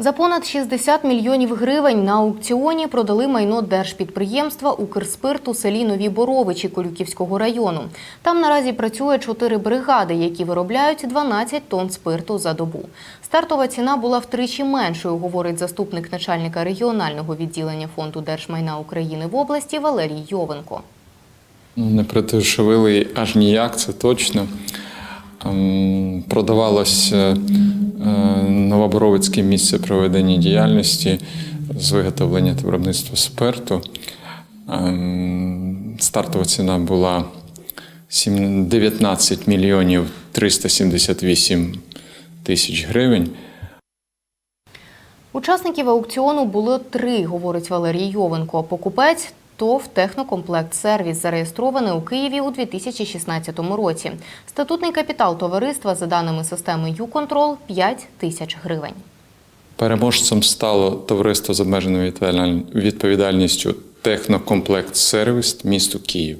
За понад 60 мільйонів гривень на аукціоні продали майно держпідприємства «Укрспирт» у селі Нові Боровичі Колюківського району. Там наразі працює чотири бригади, які виробляють 12 тонн спирту за добу. Стартова ціна була втричі меншою, говорить заступник начальника регіонального відділення Фонду держмайна України в області Валерій Йовенко. Не придешевили аж ніяк, це точно. Ем, Продавалось Новоборовицьке місце проведення діяльності з виготовлення та виробництва спирту. Ем, Стартова ціна була 19 мільйонів 378 тисяч гривень. Учасників аукціону було три, говорить Валерій Йовенко. Покупець ТОВ «Технокомплект Сервіс» зареєстрований у Києві у 2016 році. Статутний капітал товариства, за даними системи «Юконтрол» – 5 тисяч гривень. Переможцем стало товариство з обмеженою відповідальністю Технокомплект Сервіс місто Київ.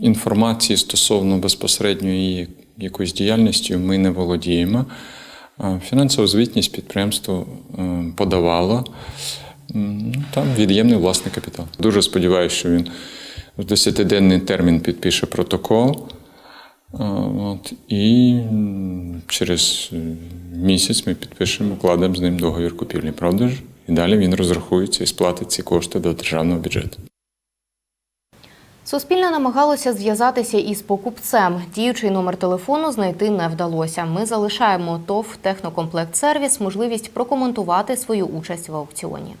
Інформації стосовно безпосередньої якоїсь діяльності ми не володіємо. Фінансову звітність підприємство е, подавало. Там від'ємний власний капітал. Дуже сподіваюся, що він в 10-денний термін підпише протокол. От, і через місяць ми підпишемо, укладемо з ним договір купівлі-продажу, і далі він розрахується і сплатить ці кошти до державного бюджету. Суспільне намагалося зв'язатися із покупцем. Діючий номер телефону знайти не вдалося. Ми залишаємо ТОВ «Технокомплект Сервіс» можливість прокоментувати свою участь в аукціоні.